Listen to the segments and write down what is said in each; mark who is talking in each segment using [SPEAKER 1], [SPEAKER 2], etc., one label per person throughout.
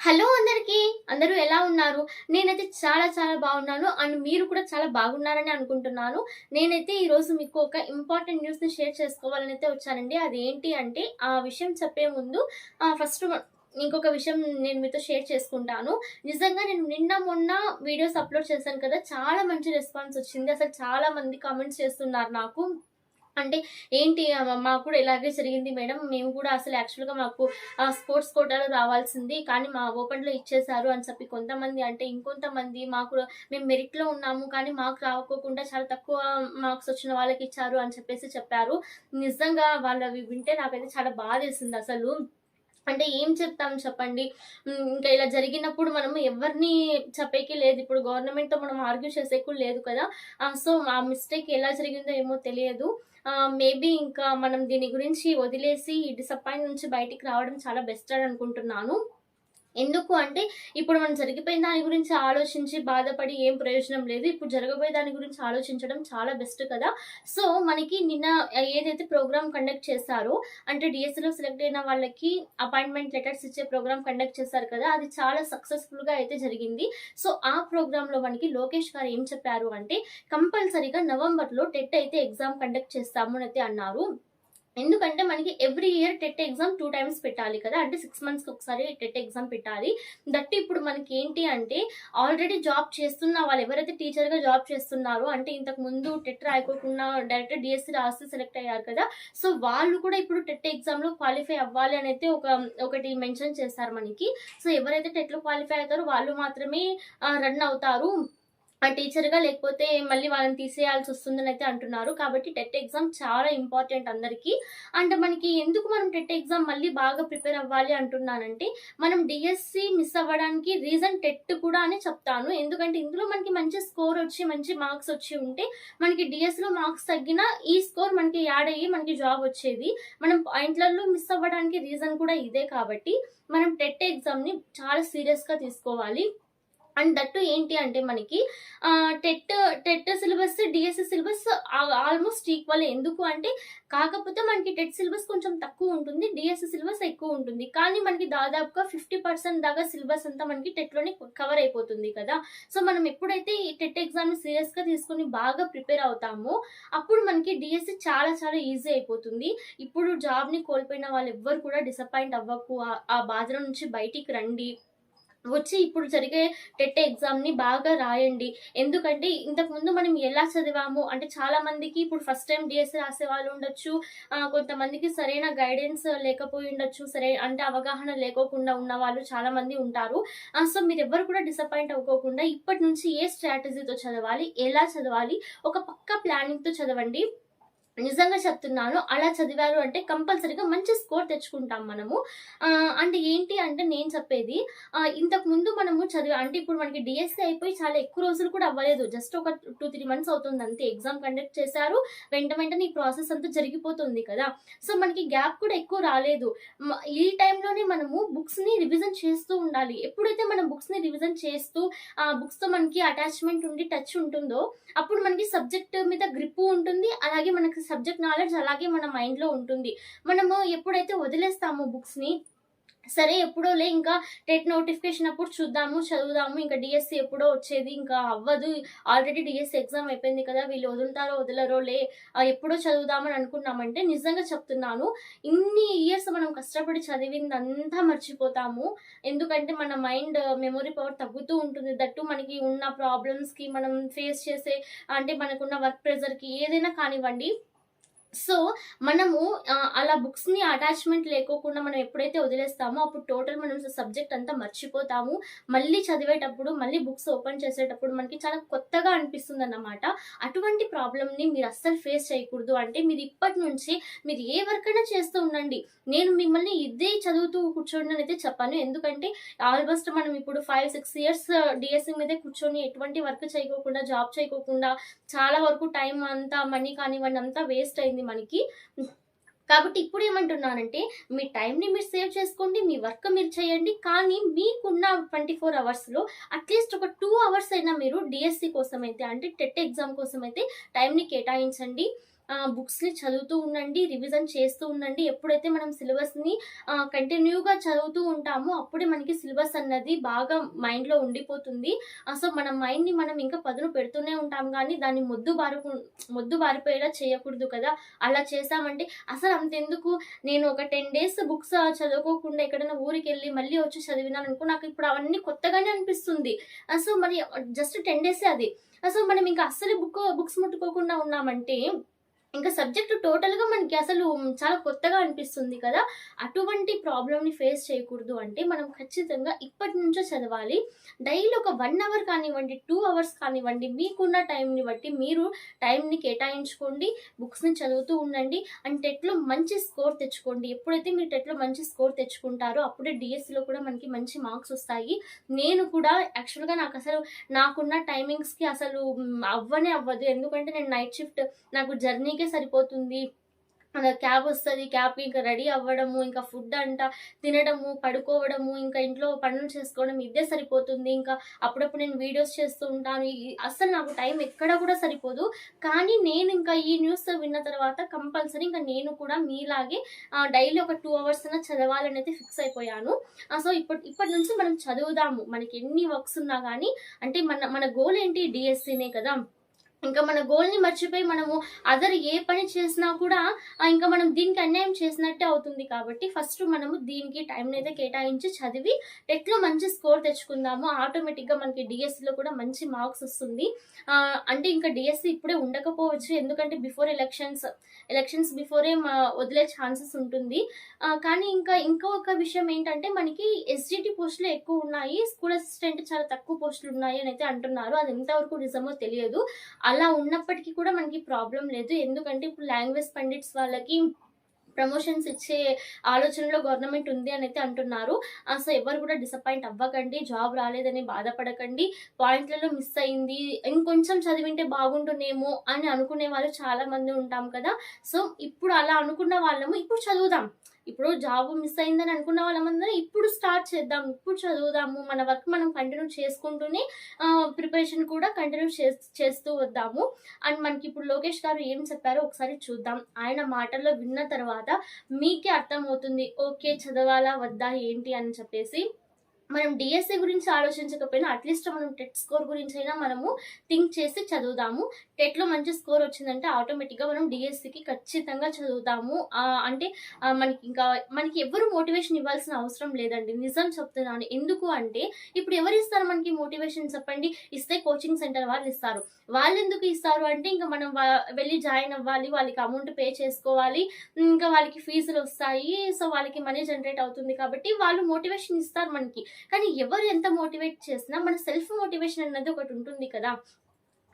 [SPEAKER 1] Hello అందరికీ అందరూ ఎలా ఉన్నారు? నేనైతే చాలా చాలా బాగున్నాను అండ్ మీరు కూడా చాలా బాగున్నారని అనుకుంటున్నాను. నేనైతే ఈరోజు మీకు ఒక ఇంపార్టెంట్ న్యూస్ని షేర్ చేసుకోవాలని అయితే వచ్చానండి. అది ఏంటి అంటే ఆ విషయం చెప్పే ముందు ఫస్ట్ ఇంకొక విషయం నేను మీతో షేర్ చేసుకుంటాను. నిజంగా నేను నిన్న మొన్న వీడియోస్ అప్లోడ్ చేశాను కదా చాలా మంచి రెస్పాన్స్ వచ్చింది. అసలు చాలా మంది కామెంట్స్ చేస్తున్నారు నాకు. అంటే ఏంటి మాకు కూడా ఇలాగే జరిగింది మేడం. మేము కూడా అసలు యాక్చువల్గా మాకు స్పోర్ట్స్ కోటాలో రావాల్సింది. కానీ మా ఓపెన్లో ఇచ్చేశారు అని చెప్పి కొంతమంది అంటే ఇంకొంతమంది మాకు మేము మెరిట్లో ఉన్నాము. కానీ మాకు రాకోకుండా చాలా తక్కువ మార్క్స్ వచ్చిన వాళ్ళకి ఇచ్చారు అని చెప్పేసి చెప్పారు. నిజంగా వాళ్ళవి వింటే నాకైతే చాలా బాధ వేసింది అసలు. అంటే ఏం చెప్తాం చెప్పండి? ఇంకా ఇలా జరిగినప్పుడు మనం ఎవరిని చెప్పేకి లేదు. ఇప్పుడు గవర్నమెంట్తో మనం ఆర్గ్యూ చేసేకు లేదు కదా. సో ఆ మిస్టేక్ ఎలా జరిగిందో ఏమో తెలియదు. మేబీ ఇంకా మనం దీని గురించి వదిలేసి ఈ డిసప్పాయింట్ నుంచి బయటికి రావడం చాలా బెస్ట్ అని అనుకుంటున్నాను. ఎందుకు అంటే ఇప్పుడు మనం జరిగిపోయిన దాని గురించి ఆలోచించి బాధపడి ఏం ప్రయోజనం లేదు. ఇప్పుడు జరగబోయే దాని గురించి ఆలోచించడం చాలా బెస్ట్ కదా. సో మనకి నిన్న ఏదైతే ప్రోగ్రామ్ కండక్ట్ చేశారో అంటే డిఎస్సిలో సెలెక్ట్ అయిన వాళ్ళకి అపాయింట్మెంట్ లెటర్స్ ఇచ్చే ప్రోగ్రామ్ కండక్ట్ చేశారు కదా అది చాలా సక్సెస్ఫుల్గా అయితే జరిగింది. సో ఆ ప్రోగ్రాంలో మనకి లోకేష్ గారు ఏం చెప్పారు అంటే కంపల్సరీగా నవంబర్లో టెట్ అయితే ఎగ్జామ్ కండక్ట్ చేస్తాము అని అయితే అన్నారు. ఎందుకంటే మనకి every year TET exam two times పెట్టాలి కదా. అంటే సిక్స్ మంత్స్కి ఒకసారి టెట్ ఎగ్జామ్ పెట్టాలి. దట్ ఇప్పుడు మనకి ఏంటి అంటే ఆల్రెడీ జాబ్ చేస్తున్న వాళ్ళు ఎవరైతే టీచర్గా జాబ్ చేస్తున్నారో అంటే ఇంతకు ముందు టెట్ రాయకోకుండా డైరెక్ట్ డిఎస్సి రాస్తే సెలెక్ట్ అయ్యారు కదా. సో వాళ్ళు కూడా ఇప్పుడు టెట్ ఎగ్జామ్లో క్వాలిఫై అవ్వాలి అనేది ఒక ఒకటి మెన్షన్ చేస్తారు మనకి. సో ఎవరైతే టెట్లో క్వాలిఫై అవుతారో వాళ్ళు మాత్రమే రన్ అవుతారు. టీచర్గా లేకపోతే మళ్ళీ వాళ్ళని తీసేయాల్సి వస్తుందని అయితే అంటున్నారు. కాబట్టి టెట్ ఎగ్జామ్ చాలా ఇంపార్టెంట్ అందరికీ. అండ్ మనకి ఎందుకు మనం టెట్ ఎగ్జామ్ మళ్ళీ బాగా ప్రిపేర్ అవ్వాలి అంటున్నానంటే మనం డిఎస్సి మిస్ అవ్వడానికి రీజన్ టెట్ కూడా అని చెప్తాను. ఎందుకంటే ఇందులో మనకి మంచి స్కోర్ వచ్చి మంచి మార్క్స్ వచ్చి ఉంటే మనకి డిఎస్లో మార్క్స్ తగ్గినా ఈ స్కోర్ మనకి యాడ్ అయ్యి మనకి జాబ్ వచ్చేది. మనం పాయింట్లలో మిస్ అవ్వడానికి రీజన్ కూడా ఇదే కాబట్టి మనం టెట్ ఎగ్జామ్ని చాలా సీరియస్గా తీసుకోవాలి. అండ్ దట్టు ఏంటి అంటే మనకి TET TET syllabus DSC syllabus almost equal. ఎందుకు అంటే కాకపోతే మనకి టెట్ సిలబస్ కొంచెం తక్కువ ఉంటుంది డిఎస్సి సిలబస్ ఎక్కువ ఉంటుంది. కానీ మనకి దాదాపుగా ఫిఫ్టీ పర్సెంట్ దాకా సిలబస్ అంతా మనకి టెట్లోనే కవర్ అయిపోతుంది కదా. సో మనం ఎప్పుడైతే ఈ టెట్ ఎగ్జామ్ని సీరియస్గా తీసుకొని బాగా ప్రిపేర్ అవుతామో అప్పుడు మనకి డిఎస్సి చాలా చాలా ఈజీ అయిపోతుంది. ఇప్పుడు జాబ్ని కోల్పోయిన వాళ్ళు ఎవ్వరు కూడా డిసప్పాయింట్ అవ్వకు. ఆ- ఆ బాధల నుంచి బయటికి రండి. వచ్చి ఇప్పుడు జరిగే టెట్ ఎగ్జామ్ని బాగా రాయండి. ఎందుకంటే ఇంతకు ముందు మనం ఎలా చదివాము? అంటే చాలా మందికి ఇప్పుడు ఫస్ట్ టైం డిఎస్సి రాసే వాళ్ళు ఉండొచ్చు. కొంతమందికి సరైన గైడెన్స్ లేకపోయి ఉండొచ్చు. సరే అంటే అవగాహన లేకోకుండా ఉన్న వాళ్ళు చాలా మంది ఉంటారు. సో మీరు ఎవ్వరు కూడా డిసప్పాయింట్ అవ్వకోకుండా ఇప్పటి నుంచి ఏ స్ట్రాటజీతో చదవాలి? ఎలా చదవాలి? ఒక పక్క ప్లానింగ్తో చదవండి. నిజంగా చెప్తున్నాను. అలా చదివారు అంటే కంపల్సరీగా మంచి స్కోర్ తెచ్చుకుంటాం మనము. అంటే ఏంటి అంటే నేను చెప్పేది ఇంతకు ముందు మనము చదివా అంటే ఇప్పుడు మనకి డిఎస్సి అయిపోయి చాలా ఎక్కువ రోజులు కూడా అవ్వలేదు. జస్ట్ ఒక టూ త్రీ మంత్స్ అవుతుంది అంతే. ఎగ్జామ్ కండక్ట్ చేశారు. వెంట వెంటనే ఈ ప్రాసెస్ అంతా జరిగిపోతుంది కదా. సో మనకి గ్యాప్ కూడా ఎక్కువ రాలేదు. ఈ టైంలోనే మనము బుక్స్ని రివిజన్ చేస్తూ ఉండాలి. ఎప్పుడైతే మనం బుక్స్ని రివిజన్ చేస్తూ ఆ బుక్స్తో మనకి అటాచ్మెంట్ ఉండి టచ్ ఉంటుందో అప్పుడు మనకి సబ్జెక్ట్ మీద గ్రిప్ ఉంటుంది. అలాగే మనకి సబ్జెక్ట్ నాలెడ్జ్ అలాగే మన మైండ్లో ఉంటుంది. మనము ఎప్పుడైతే వదిలేస్తామో బుక్స్ని సరే ఎప్పుడోలే ఇంకా టెట్ నోటిఫికేషన్ అప్పుడు చూద్దాము చదువుదాము ఇంకా డిఎస్సి ఎప్పుడో వచ్చేది ఇంకా అవ్వదు. ఆల్రెడీ డిఎస్సి ఎగ్జామ్ అయిపోయింది కదా వీళ్ళు వదులుతారో వదలరో లే ఎప్పుడో చదువుదామని అనుకున్నామంటే నిజంగా చెప్తున్నాను. ఇన్ని ఇయర్స్ మనం కష్టపడి చదివిందంతా మర్చిపోతాము. ఎందుకంటే మన మైండ్ మెమొరీ పవర్ తగ్గుతూ ఉంటుంది. దట్టు మనకి ఉన్న ప్రాబ్లమ్స్కి మనం ఫేస్ చేసే అంటే మనకున్న వర్క్ ప్రెజర్కి ఏదైనా కానివ్వండి సో మనము అలా అలా బుక్స్ని అటాచ్మెంట్ లేకోకుండా మనం ఎప్పుడైతే వదిలేస్తామో అప్పుడు టోటల్ మనం సబ్జెక్ట్ అంతా మర్చిపోతాము. మళ్ళీ చదివేటప్పుడు మళ్ళీ బుక్స్ ఓపెన్ చేసేటప్పుడు మనకి చాలా కొత్తగా అనిపిస్తుంది అన్నమాట అటువంటి ప్రాబ్లమ్ని మీరు అస్సలు ఫేస్ చేయకూడదు. అంటే మీరు ఇప్పటి నుంచి మీరు ఏ వర్క్ అయినా చేస్తూ ఉండండి. నేను మిమ్మల్ని ఇదే చదువుతూ కూర్చోండి అని అయితే చెప్పాను. ఎందుకంటే ఆల్మోస్ట్ మనం ఇప్పుడు ఫైవ్ సిక్స్ ఇయర్స్ డిఎస్సి మీదే కూర్చొని ఎటువంటి వర్క్ చేయకోకుండా జాబ్ చేయకోకుండా చాలా వరకు టైం అంతా మనీ కానివ్వండి అంతా వేస్ట్ అయింది. మనకి. కాబట్టి ఇప్పుడు ఏమంటున్నానంటే మీ టైంని మీరు సేవ్ చేసుకోండి మీ వర్క్ మీరు చేయండి కానీ మీకున్న ట్వంటీ ఫోర్ అవర్స్లో అట్లీస్ట్ ఒక టూ అవర్స్ అయినా మీరు డిఎస్సి కోసం అయితే అంటే టెట్ ఎగ్జామ్ కోసం అయితే టైంని కేటాయించండి. బుక్స్ని చదువుతూ ఉండండి రివిజన్ చేస్తూ ఉండండి. ఎప్పుడైతే మనం సిలబస్ని కంటిన్యూగా చదువుతూ ఉంటామో అప్పుడే మనకి సిలబస్ అన్నది బాగా మైండ్లో ఉండిపోతుంది. సో మన మైండ్ని మనం ఇంకా పదును పెడుతూనే ఉంటాం కానీ దాన్ని మొద్దు బారు మొద్దు బారిపోయేలా చేయకూడదు కదా. అలా చేసామంటే అసలు అంతెందుకు? నేను ఒక టెన్ డేస్ బుక్స్ చదువుకోకుండా ఎక్కడైనా ఊరికి వెళ్ళి మళ్ళీ వచ్చి చదివినాను అనుకో నాకు ఇప్పుడు అవన్నీ కొత్తగానే అనిపిస్తుంది. సో మరి జస్ట్ టెన్ డేసే అది. అసలు మనం ఇంకా అస్సలు బుక్ బుక్స్ ముట్టుకోకుండా ఉన్నామంటే ఇంకా సబ్జెక్ట్ టోటల్గా మనకి అసలు చాలా కొత్తగా అనిపిస్తుంది కదా. అటువంటి ప్రాబ్లమ్ని ఫేస్ చేయకూడదు అంటే మనం ఖచ్చితంగా ఇప్పటి నుంచో చదవాలి. డైలీ ఒక వన్ అవర్ కానివ్వండి టూ అవర్స్ కానివ్వండి మీకున్న టైంని బట్టి మీరు టైంని కేటాయించుకోండి బుక్స్ని చదువుతూ ఉండండి. అండ్ టెట్లో మంచి స్కోర్ తెచ్చుకోండి. ఎప్పుడైతే మీరు టెట్లో మంచి స్కోర్ తెచ్చుకుంటారో అప్పుడే డిఎస్సిలో కూడా మనకి మంచి మార్క్స్ వస్తాయి. నేను కూడా యాక్చువల్గా నాకు అసలు నాకున్న టైమింగ్స్కి అసలు అవ్వనే అవ్వదు. ఎందుకంటే నేను నైట్ షిఫ్ట్ నాకు జర్నీకే సరిపోతుంది. క్యాబ్ వస్తుంది క్యాబ్కి ఇంకా రెడీ అవ్వడము ఇంకా ఫుడ్ అంట తినడము పడుకోవడము ఇంకా ఇంట్లో పనులు చేసుకోవడం ఇదే సరిపోతుంది. ఇంకా అప్పుడప్పుడు నేను వీడియోస్ చేస్తూ ఉంటాను. అసలు అస్సలు నాకు టైం ఎక్కడ కూడా సరిపోదు. కానీ నేను ఇంకా ఈ న్యూస్ విన్న తర్వాత కంపల్సరీ ఇంకా నేను కూడా మీలాగే డైలీ ఒక టూ అవర్స్ అయినా చదవాలని అయితే ఫిక్స్ అయిపోయాను. సో ఇప్పటి ఇప్పటి నుంచి మనం చదువుదాము. మనకి ఎన్ని వర్క్స్ ఉన్నా కానీ అంటే మన మన గోల్ ఏంటి? డిఎస్సీనే కదా. ఇంకా మన గోల్ని మర్చిపోయి మనము అదర్ ఏ పని చేసినా కూడా ఇంకా మనం దీనికి అన్యాయం చేసినట్టే అవుతుంది కాబట్టి ఫస్ట్ మనము దీనికి టైం అయితే కేటాయించి చదివి టెక్లో మంచి స్కోర్ తెచ్చుకుందాము. ఆటోమేటిక్గా మనకి డిఎస్సిలో కూడా మంచి మార్క్స్ వస్తుంది. అంటే ఇంకా డిఎస్సి ఇప్పుడే ఉండకపోవచ్చు. ఎందుకంటే బిఫోర్ ఎలక్షన్స్ ఎలక్షన్స్ బిఫోరే వదిలే ఛాన్సెస్ ఉంటుంది. కానీ ఇంకా ఇంకో ఒక విషయం ఏంటంటే మనకి ఎస్జిటి పోస్టులు ఎక్కువ ఉన్నాయి. స్కూల్ అసిస్టెంట్ చాలా తక్కువ పోస్టులు ఉన్నాయి అని అయితే అంటున్నారు. అది ఎంతవరకు నిజమో తెలియదు. అలా ఉన్నప్పటికీ కూడా మనకి ప్రాబ్లం లేదు. ఎందుకంటే ఇప్పుడు లాంగ్వేజ్ పండిట్స్ వాళ్ళకి ప్రమోషన్స్ ఇచ్చే ఆలోచనలో గవర్నమెంట్ ఉంది అని అయితే అంటున్నారు. అసలు ఎవరు కూడా డిసప్పాయింట్ అవ్వకండి జాబ్ రాలేదని బాధపడకండి. పాయింట్లలో మిస్ అయింది ఇంకొంచెం చదివింటే బాగుంటుందేమో అని అనుకునే వాళ్ళు చాలా మంది ఉంటాం కదా. సో ఇప్పుడు అలా అనుకున్న వాళ్ళము ఇప్పుడు చదువుదాం. ఇప్పుడు జాబ్ మిస్ అయిందని అనుకున్న వాళ్ళమందరం ఇప్పుడు స్టార్ట్ చేద్దాం ఇప్పుడు చదువుదాము మన వర్క్ మనం కంటిన్యూ చేసుకుంటూనే ప్రిపరేషన్ కూడా కంటిన్యూ చేస్తూ వద్దాము. అండ్ మనకి ఇప్పుడు లోకేష్ గారు ఏం చెప్పారో ఒకసారి చూద్దాం. ఆయన మాటల్లో విన్న తర్వాత మీకే అర్థమవుతుంది. ఓకే చదవాలా వద్దా ఏంటి అని చెప్పేసి. మనం డిఎస్సి గురించి ఆలోచించకపోయినా అట్లీస్ట్ మనం టెట్ స్కోర్ గురించి అయినా మనము థింక్ చేసి చదువుదాము. టెట్లో మంచి స్కోర్ వచ్చిందంటే ఆటోమేటిక్గా మనం డిఎస్సికి ఖచ్చితంగా చదువుతాము అంటే మనకి ఇంకా మనకి ఎవరు మోటివేషన్ ఇవ్వాల్సిన అవసరం లేదండి. నిజం చెప్తున్నాను. ఎందుకు అంటే ఇప్పుడు ఎవరు ఇస్తారు మనకి మోటివేషన్ చెప్పండి? ఇస్తే కోచింగ్ సెంటర్ వాళ్ళు ఇస్తారు. వాళ్ళు ఎందుకు ఇస్తారు అంటే ఇంకా మనం వెళ్ళి జాయిన్ అవ్వాలి వాళ్ళకి అమౌంట్ పే చేసుకోవాలి ఇంకా వాళ్ళకి ఫీజులు వస్తాయి సో వాళ్ళకి మనీ జనరేట్ అవుతుంది కాబట్టి వాళ్ళు మోటివేషన్ ఇస్తారు మనకి. కానీ ఎవరు ఎంత మోటివేట్ చేసినా మన సెల్ఫ్ మోటివేషన్ అన్నది ఒకటి ఉంటుంది కదా.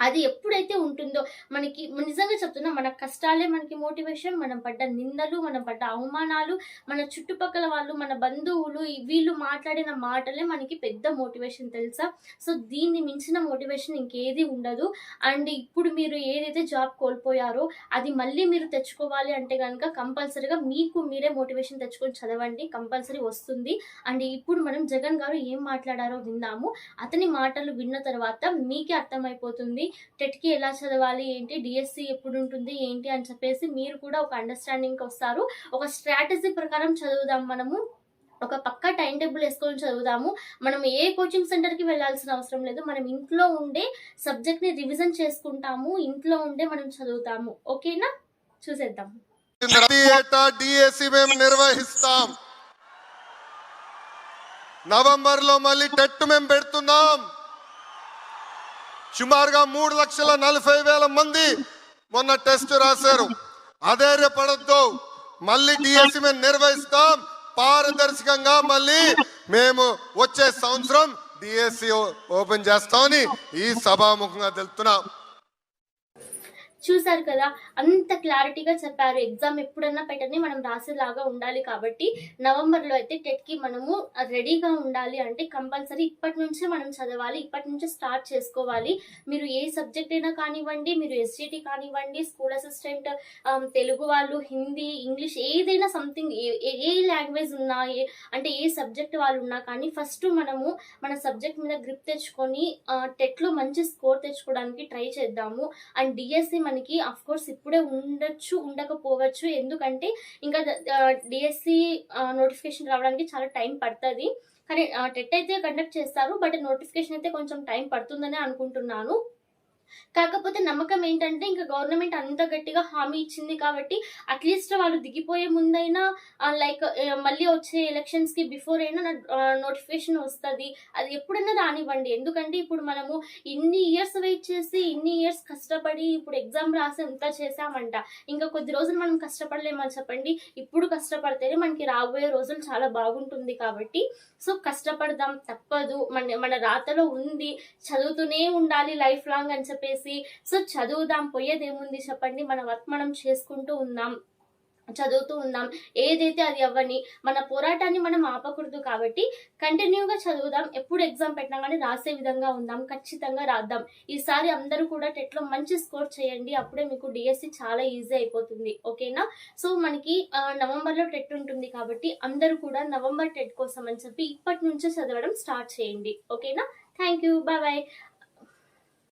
[SPEAKER 1] అది ఎప్పుడైతే ఉంటుందో మనకి నిజంగా చెప్తున్నా మన కష్టాలే మనకి మోటివేషన్ మనం పడ్డ నిందలు మనం పడ్డ అవమానాలు మన చుట్టుపక్కల వాళ్ళు మన బంధువులు వీళ్ళు మాట్లాడిన మాటలే మనకి పెద్ద మోటివేషన్ తెలుసా? సో దీన్ని మించిన మోటివేషన్ ఇంకేది ఉండదు. అండ్ ఇప్పుడు మీరు ఏదైతే జాబ్ కోల్పోయారో అది మళ్ళీ మీరు తెచ్చుకోవాలి అంటే కనుక కంపల్సరీగా మీకు మీరే మోటివేషన్ తెచ్చుకొని చదవండి కంపల్సరీ వస్తుంది. అండ్ ఇప్పుడు మనం జగన్ గారు ఏం మాట్లాడారో విందాము అతని మాటలు విన్న తర్వాత మీకే అర్థమైపోతుంది. టెట్కి ఎలా చదవాలి ఏంటి డిఎస్సి ఎప్పుడు ఉంటుంది ఏంటి అని చెప్పేసి మీరు కూడా ఒక అండర్స్టాండింగ్కి వస్తారు. ఒక స్ట్రాటజీ ప్రకారం చదువుదాం మనము. ఒక పక్క టైం టేబుల్ వేసుకొని చదువుదాము. మనం ఏ కోచింగ్ సెంటర్కి వెళ్ళాల్సిన అవసరం లేదు. మనం ఇంట్లో ఉండే సబ్జెక్ట్ని రివిజన్ చేసుకుంటాము. ఇంట్లో ఉండే మనం చదువుతాము. ఓకేనా? చూసేద్దాం.
[SPEAKER 2] డిఎస్సి మేము నిర్వహిస్తాం. నవంబర్లో మళ్ళీ టెట్ మేము పెడుతున్నాం. సుమారుగా మూడు లక్షల నలభై వేల మంది మొన్న టెస్ట్ రాశారు. అధైర్యపడద్దు. మళ్ళీ డిఎస్సి మేము నిర్వహిస్తాం. పారదర్శకంగా మళ్ళీ మేము వచ్చే సంవత్సరం డిఎస్సి ఓపెన్ చేస్తామని ఈ సభాముఖంగా తెలుపుతున్నాం.
[SPEAKER 1] చూసారు కదా అంత క్లారిటీగా చెప్పారు. ఎగ్జామ్ ఎప్పుడన్నా పెట్టని మనం రాసేలాగా ఉండాలి కాబట్టి నవంబర్లో అయితే టెట్కి మనము రెడీగా ఉండాలి అంటే కంపల్సరీ ఇప్పటి నుంచే మనం చదవాలి ఇప్పటి నుంచే స్టార్ట్ చేసుకోవాలి. మీరు ఏ సబ్జెక్ట్ అయినా కానివ్వండి మీరు ఎస్జిటి కానివ్వండి స్కూల్ అసిస్టెంట్ తెలుగు వాళ్ళు హిందీ ఇంగ్లీష్ ఏదైనా సంథింగ్ ఏ లాంగ్వేజ్ ఉన్నా ఏ అంటే ఏ సబ్జెక్ట్ వాళ్ళు ఉన్నా కానీ ఫస్ట్ మనము మన సబ్జెక్ట్ మీద గ్రిప్ తెచ్చుకొని టెట్లో మంచి స్కోర్ తెచ్చుకోవడానికి ట్రై చేద్దాము. అండ్ డిఎస్సి మన మనకి అఫ్ కోర్స్ ఇప్పుడే ఉండొచ్చు ఉండకపోవచ్చు. ఎందుకంటే ఇంకా డిఎస్సి నోటిఫికేషన్ రావడానికి చాలా టైం పడుతుంది. కానీ టెట్ అయితే కండక్ట్ చేస్తారు బట్ నోటిఫికేషన్ అయితే కొంచెం టైం పడుతుందని అనుకుంటున్నాను. కాకపోతే నమ్మకం ఏంటంటే ఇంకా గవర్నమెంట్ అంత గట్టిగా హామీ ఇచ్చింది కాబట్టి అట్లీస్ట్ వాళ్ళు దిగిపోయే ముందైనా లైక్ మళ్ళీ వచ్చే ఎలక్షన్స్కి బిఫోర్ అయినా నోటిఫికేషన్ వస్తుంది. అది ఎప్పుడైనా రానివ్వండి. ఎందుకంటే ఇప్పుడు మనము ఇన్ని ఇయర్స్ వెయిట్ చేసి ఇన్ని ఇయర్స్ కష్టపడి ఇప్పుడు ఎగ్జామ్ రాసి ఎంత చేసామంట ఇంకా కొద్ది రోజులు మనం కష్టపడలేమని చెప్పండి. ఇప్పుడు కష్టపడితేనే మనకి రాబోయే రోజులు చాలా బాగుంటుంది కాబట్టి సో కష్టపడదాం తప్పదు. మన మన రాతలో ఉంది. చదువుతూనే ఉండాలి లైఫ్ లాంగ్ అని చెప్పేసి సో చదువుదాం పోయేదేముంది చెప్పండి మన వర్క్ మనం చేసుకుంటూ ఉందాం చదువుతూ ఉందాం. ఏదైతే అది అవ్వని మన పోరాటాన్ని మనం ఆపకూడదు కాబట్టి కంటిన్యూగా చదువుదాం. ఎప్పుడు ఎగ్జామ్ పెట్టినా కానీ రాసే విధంగా ఉందాం ఖచ్చితంగా రాద్దాం. ఈసారి అందరూ కూడా టెట్లో మంచి స్కోర్ చేయండి. అప్పుడే మీకు డిఎస్సి చాలా ఈజీ అయిపోతుంది. ఓకేనా? సో మనకి నవంబర్లో టెట్ ఉంటుంది కాబట్టి అందరూ కూడా నవంబర్ టెట్ కోసం అని చెప్పి ఇప్పటి నుంచే చదవడం స్టార్ట్ చేయండి. ఓకేనా? Thank you. Bye bye.